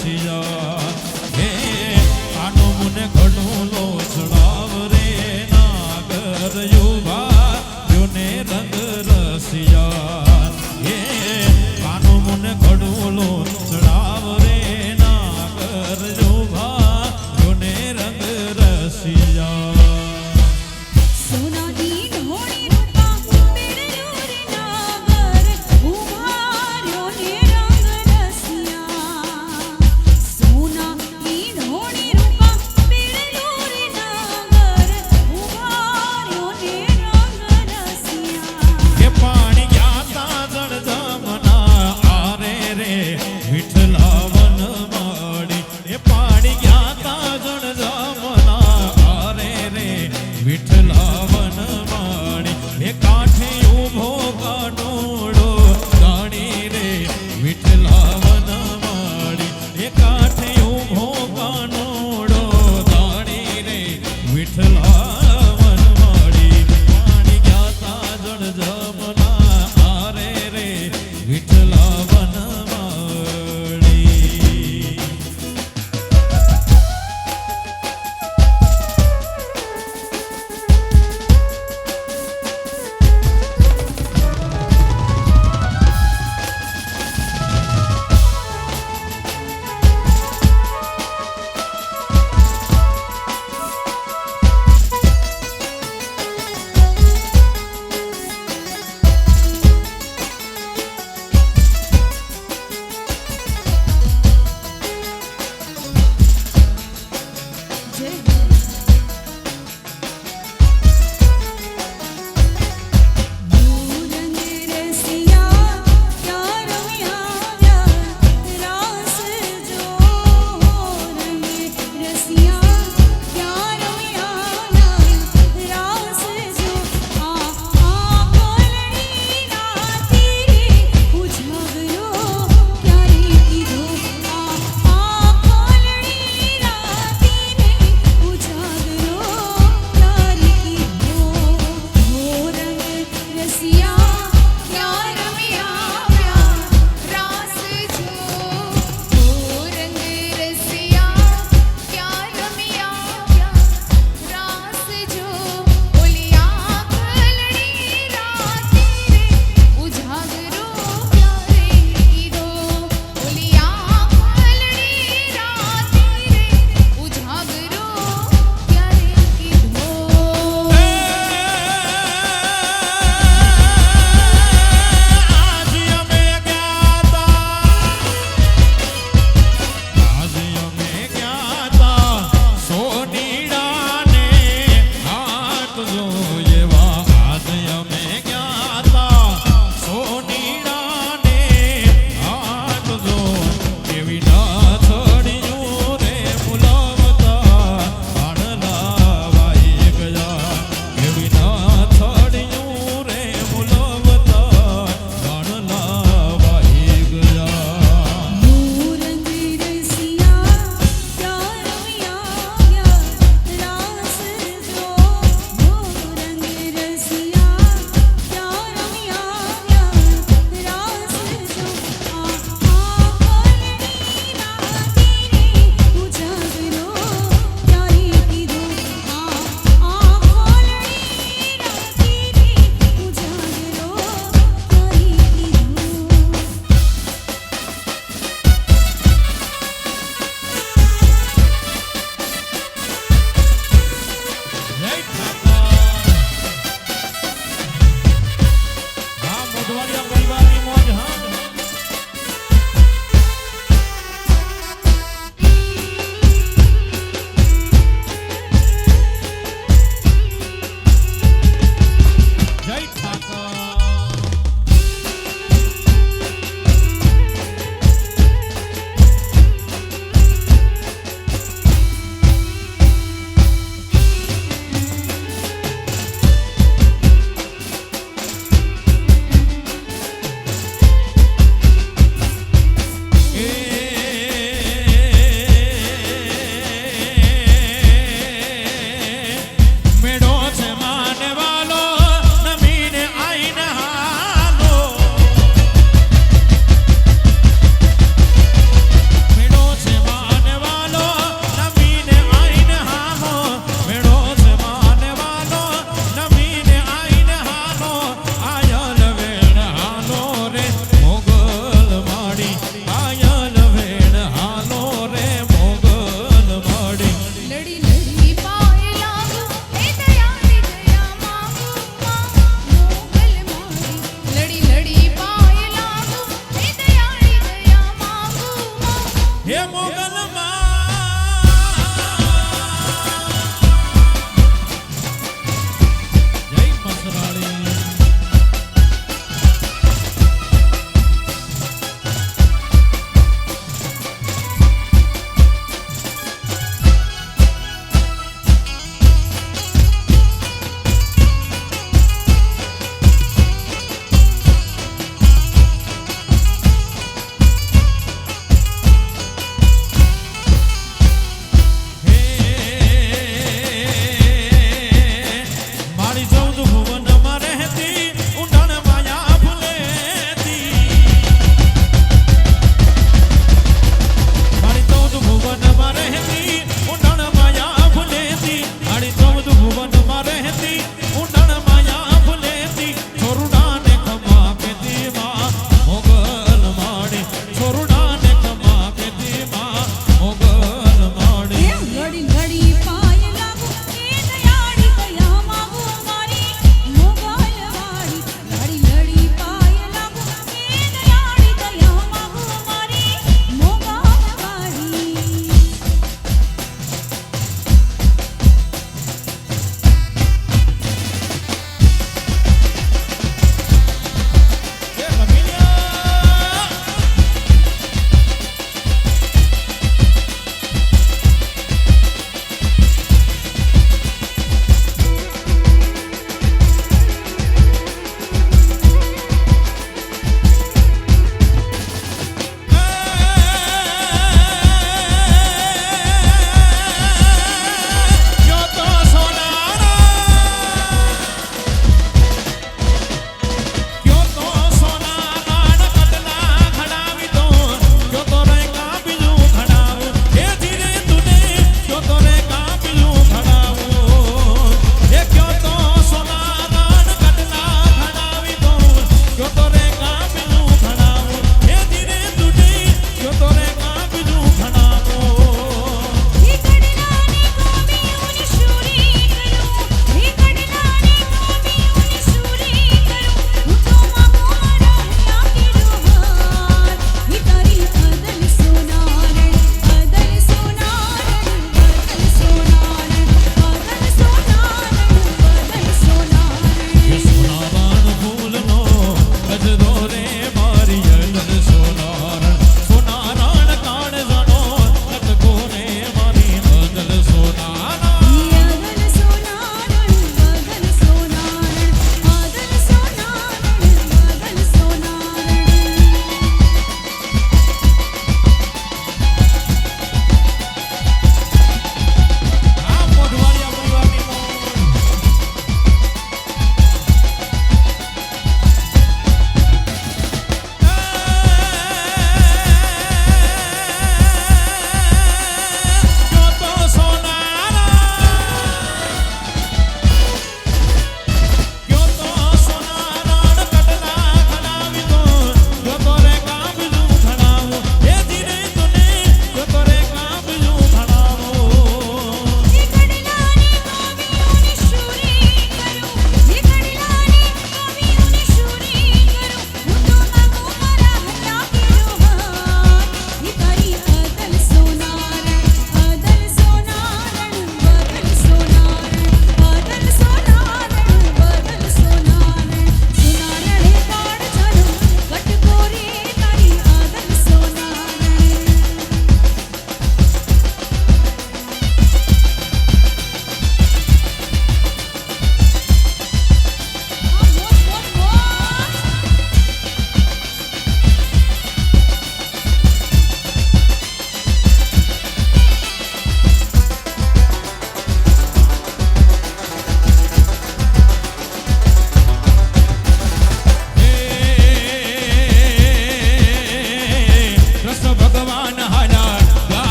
ছিল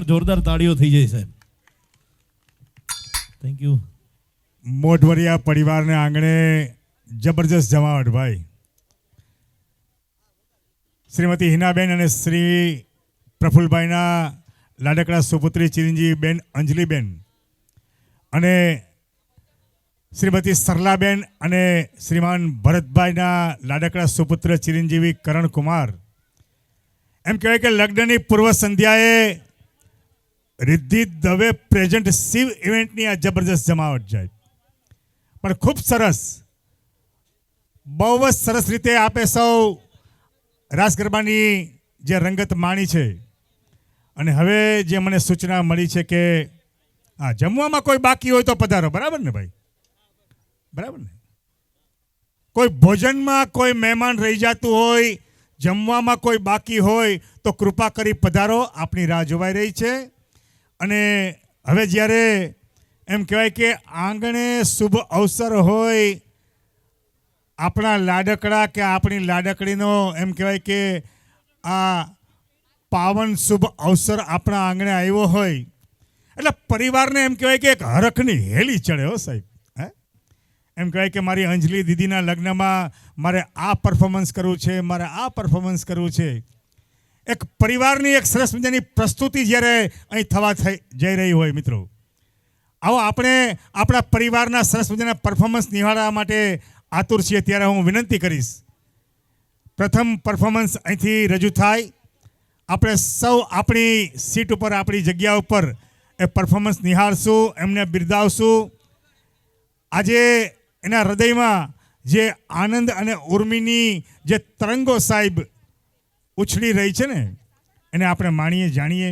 એકવાર જોરદાર તાળીઓ થઈ જાય સાહેબ. થેન્ક યુ મોઢવરિયા પરિવારને આંગણે જબરજસ્ત જમાવટ ભાઈ. શ્રીમતી હિનાબેન અને શ્રી પ્રફુલભાઈના લાડકડા સુપુત્રી ચિરંજીવીબેન, અંજલિબેન અને શ્રીમતી સરલાબેન અને શ્રીમાન ભરતભાઈના લાડકડા સુપુત્ર ચિરંજીવી કરણકુમાર એમ કહેવાય કે લગ્નની પૂર્વ સંધ્યાએ રિદ્ધિ દવે પ્રેઝન્ટ શિવ ઇવેન્ટની આ જબરજસ્ત જમાવટ જાય. પણ ખૂબ સરસ. બહુ જ સરસ રીતે આપે સૌ રાસ ગરબાની જે રંગત માણી છે. અને હવે જે મને સૂચના મળી છે કે હા જમવામાં કોઈ બાકી હોય તો પધારો. બરાબર ને ભાઈ? બરાબર ને? કોઈ ભોજનમાં કોઈ મહેમાન રહી જતું હોય, જમવામાં કોઈ બાકી હોય, તો કૃપા કરી પધારો. આપણી રાહ જોવાઈ રહી છે. અને હવે જ્યારે એમ કહેવાય કે આંગણે શુભ અવસર હોય, આપણા લાડકડા કે આપણી લાડકડીનો એમ કહેવાય કે આ પાવન શુભ અવસર આપણા આંગણે આવ્યો હોય, એટલે પરિવારને એમ કહેવાય કે એક હરખની હેલી ચડે હો સાહેબ, હે? એમ કહેવાય કે મારી અંજલિ દીદીના લગ્નમાં મારે આ પરફોર્મન્સ કરવું છે, મારે આ પરફોર્મન્સ કરવું છે. એક પરિવારની એક સરસ મજાની પ્રસ્તુતિ જ્યારે અહીં થવા થઈ, જઈ રહી હોય મિત્રો. આવો આપણે આપણા પરિવારના સરસ મજાના પરફોર્મન્સ નિહાળવા માટે આતુર છીએ. ત્યારે હું વિનંતી કરીશ. પ્રથમ પરફોર્મન્સ અહીંથી રજૂ થાય. આપણે સૌ આપણી સીટ ઉપર, આપણી જગ્યા ઉપર એ પરફોર્મન્સ નિહાળશું, એમને બિરદાવશું. આજે એના હૃદયમાં જે આનંદ અને ઉર્મિની જે તરંગો સાહેબ ઉછળી રહી છે ને એને આપણે માણીએ જાણીએ